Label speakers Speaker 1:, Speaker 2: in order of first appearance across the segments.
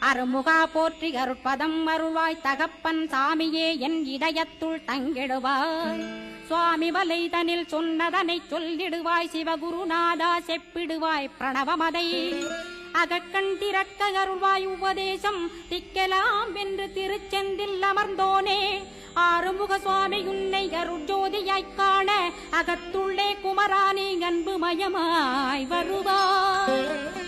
Speaker 1: அருமுகா போற்றி அருட்பதம் அருள்வாய் தகப்பன் சாமியே என் இதயத்துள் தங்கிடுவாய். சுவாமி வலைதனில் சொன்னதனை சொல்லிடுவாய் சிவகுருநாதா செப்பிடுவாய் பிரணவமதை. அகக்கண் திறக்க அருள்வாய் உபதேசம் திக்கலாம் என்று திருச்செந்தில் அமர்ந்தோனே. ஆறுமுக சுவாமி உன்னை அருட்ஜோதியாய்க் காண அகத்துள்ளே குமராணி அன்பு மயமாய் வருவாய்.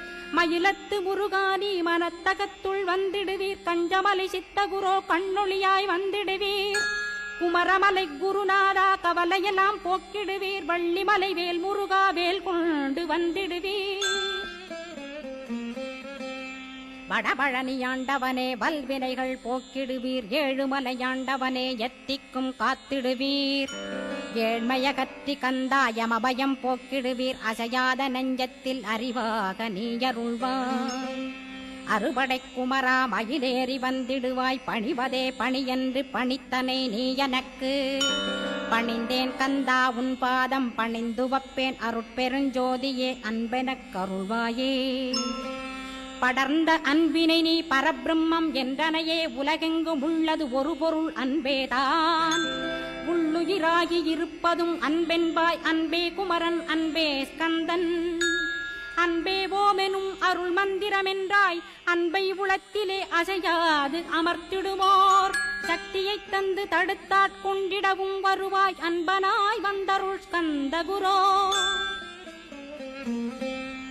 Speaker 1: மயிலத்து முருகானி மனத்தகத்துள் வந்திடுவீர். கஞ்சமலை சித்தகுரோ கண்ணொளியாய் வந்திடுவீர். குமரமலை குருநாதா கவலையெல்லாம் போக்கிடுவீர். வள்ளிமலை வேல் முருகா வேல் கொண்டு வந்திடுவீர் வடபழனியாண்டவனே வல்வினைகள் போக்கிடுவீர். ஏழுமலையாண்டவனே எத்திக்கும் காத்திடுவீர். ஏழ்மைய கற்றி கந்தாயமபயம் போக்கிடுவீர். அசையாத நெஞ்சத்தில் அறிவாக நீயருள்வாய் அறுபடை குமரா மயிலேறி வந்திடுவாய். பணிவதே பணியென்று பணித்தனை நீ எனக்கு பணிந்தேன் கந்தா உன் பாதம் பணிந்துவப்பேன் அருட்பெருஞ்சோதியே அன்பெனக் கருள்வாயே. படர்ந்த அன்பினை நீ பரபிரம்மம் என்றனையே உலகெங்கும் உள்ளது ஒரு பொருள் அன்பேதான். உள்ளுயிராகி இருப்பதும் அன்பென்பாய் அன்பே குமரன் அன்பே ஸ்கந்தன். அன்பே ஓமெனும் அருள் மந்திரமென்றாய் அன்பை உளத்திலே அசையாது அமர்த்திடுவோர். சக்தியை தந்து தடுத்தாட் கொண்டிடவும் வருவாய் அன்பனாய் வந்தருள் ஸ்கந்த குரோ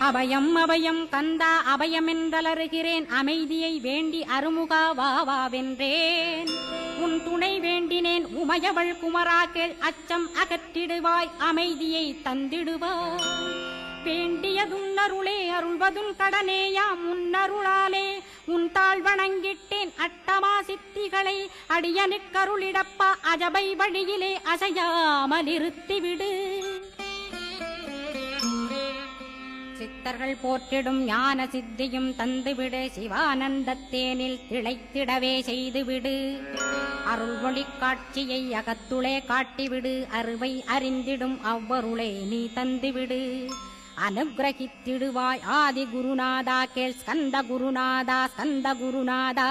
Speaker 1: அபயம் அபயம் கந்தா அபயம் என்றலறுகிறேன் அமைதியை வேண்டி அருமுகா வாவா வென்றேன். உன் துணை வேண்டினேன். உமையவள் குமராக்கள் அச்சம் அகற்றிடுவாய். அமைதியை தந்திடுவாய். வேண்டியதும் அருளே அருள்வதும் கடனேயாம் உன்னருளாலே உன் தாழ் வணங்கிட்டேன். அட்டமா சித்திகளை அடியனுக்கருளிடப்பா. அஜபை வழியிலே அசையாமல் இருத்திவிடு சித்தர்கள் போற்றிடும் ஞான சித்தியும் தந்துவிடு சிவானந்தத்தேனில் திளைத்திடவே செய்துவிடு. அருள்மொழி காட்சியை அகத்துளே காட்டிவிடு அருவை அறிந்திடும் அவ்வருளை நீ தந்துவிடு. அனுகிரகித்திடுவாய் ஆதி குருநாதா கேள் ஸ்கந்த குருநாதா ஸ்கந்த குருநாதா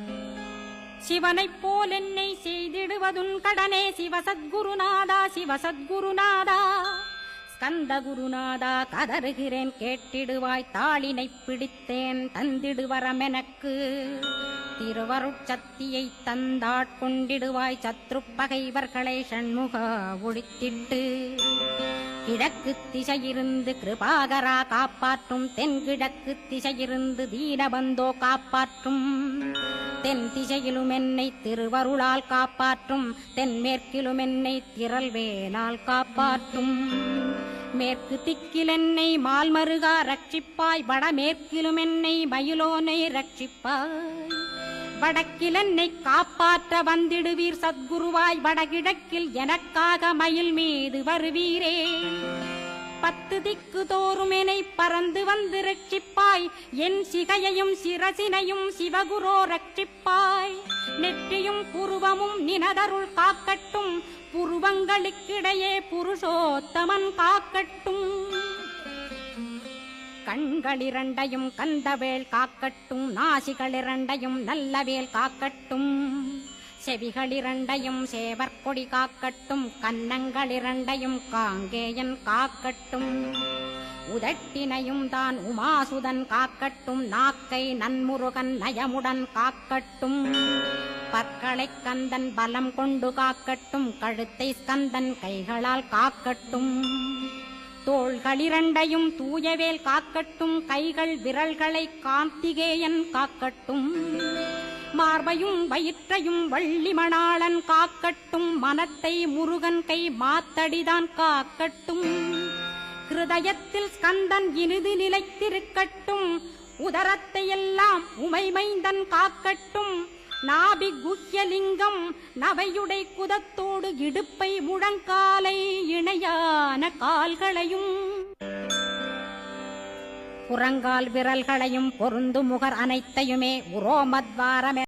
Speaker 1: சிவனைப் போல் என்னை செய்திடுவதுன் கடனே சிவசத்குருநாதா சிவசத்குருநாதா. ஸ்கந்த குருநாதா கதறுகிறேன் கேட்டிடுவாய் தாளினை பிடித்தேன் தந்திடுவரமெனக்கு. திருவருட்சக்தியை தந்தாட்கொண்டிடுவாய் சத்ரு பகைவர்களை ஷண்முகா ஒழித்திட்டு. கிழக்கு திசையிருந்து கிருபாகரா காப்பாற்றும் தென்கிழக்கு திசையிருந்து தீனபந்தோ காப்பாற்றும். தென் திசையிலும் என்னை திருவருளால் காப்பாற்றும் தென்மேற்கிலும் என்னை திரள்வேலால் காப்பாற்றும். மேற்கு திக்கில் என்னை மால்மருகா ரட்சிப்பாய் வடமேற்கிலும் என்னை மயிலோனை ரட்சிப்பாய். வடக்கில் என்னை காப்பாற்ற வந்திடுவீர் சத்குருவாய் வடகிழக்கில் எனக்காக மயில் மீது வருவீரே. பத்து திக்கு தோறும் என்னை பறந்து வந்து ரட்சிப்பாய். என் சிகையையும் சிரசினையும் சிவகுரோ ரட்சிப்பாய். நெற்றியும் புருவமும் நினதருள் காக்கட்டும். புருவங்களுக்கிடையே புருஷோத்தமன் காக்கட்டும். கண்களிரண்டையும் கந்தவேல் காக்கட்டும். நாசிகளிரண்டையும் நல்லவேல் காக்கட்டும். செவிகளிரண்டையும் சேவற்கொடி காக்கட்டும் கன்னங்களிரண்டையும் காங்கேயன் காக்கட்டும். உதட்டினையும் தான் உமாசுதன் காக்கட்டும் நாக்கை நன்முருகன் நயமுடன் காக்கட்டும். பற்களை கந்தன் பலம் கொண்டு காக்கட்டும் கழுத்தை ஸ்கந்தன் கைகளால் காக்கட்டும். தோள்களிரண்டையும் தூயவேல் காக்கட்டும் கைகள் விரல்களை காந்திகேயன் காக்கட்டும். மார்பையும் வயிற்றையும் வள்ளி மணாளன் காக்கட்டும் மனத்தை முருகன் கை மாத்தடிதான் காக்கட்டும். ஹிருதயத்தில் ஸ்கந்தன் இனிது நிலைத்திருக்கட்டும் உதரத்தை எல்லாம் உமைமைந்தன் காக்கட்டும். நாபி குஹ்யலிங்கம் நவையுடை குதத்தோடு இடுப்பை முழங்காலை இணையான கால்களையும். புறங்கால் விரல்களையும் பொருந்து முகர் அனைத்தையுமே உரோமத்வாரமே